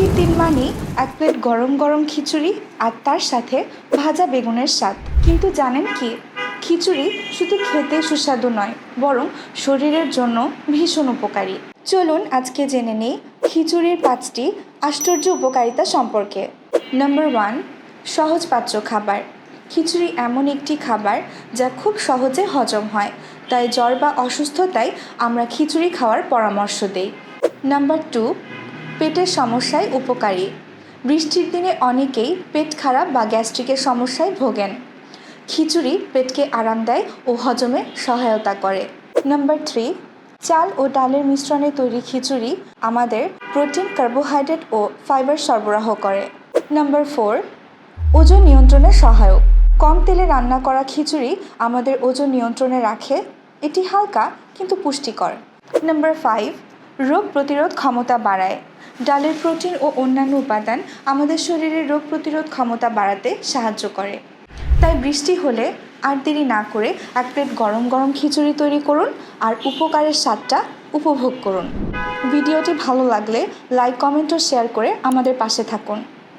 বৃষ্টির দিন মানেই এক প্লেট গরম গরম খিচুড়ি আর তার সাথে ভাজা বেগুনের স্বাদ। কিন্তু জানেন কি? খিচুড়ি শুধু খেতে সুস্বাদু নয়, বরং শরীরের জন্য ভীষণ উপকারী। চলুন আজকে জেনে নিই খিচুড়ির পাঁচটি আশ্চর্য উপকারিতা সম্পর্কে। নাম্বার ওয়ান সহজপাচ্য খাবার। খিচুড়ি এমন একটি খাবার যা খুব সহজে হজম হয়, তাই জ্বর বা অসুস্থতায় আমরা খিচুড়ি খাওয়ার পরামর্শ দেই। নাম্বার টু পেটের সমস্যায় উপকারী। বৃষ্টির দিনে অনেকেই পেট খারাপ বা গ্যাস্ট্রিকের সমস্যায় ভোগেন। খিচুড়ি পেটকে আরাম দেয় ও হজমে সহায়তা করে। নাম্বার থ্রি, চাল ও ডালের মিশ্রণে তৈরি খিচুড়ি আমাদের প্রোটিন, কার্বোহাইড্রেট ও ফাইবার সরবরাহ করে। নাম্বার ফোর, ওজন নিয়ন্ত্রণে সহায়ক। কম তেলে রান্না করা খিচুড়ি আমাদের ওজন নিয়ন্ত্রণে রাখে। এটি হালকা কিন্তু পুষ্টিকর। নাম্বার ফাইভ রোগ প্রতিরোধ ক্ষমতা বাড়ায়। ডালের প্রোটিন ও অন্যান্য উপাদান আমাদের শরীরের রোগ প্রতিরোধ ক্ষমতা বাড়াতে সাহায্য করে। তাই বৃষ্টি হলে আর দেরি না করে এক প্লেট গরম গরম খিচুড়ি তৈরি করুন আর উপকারের স্বাদটা উপভোগ করুন। ভিডিওটি ভালো লাগলে লাইক, কমেন্ট ও শেয়ার করে আমাদের পাশে থাকুন।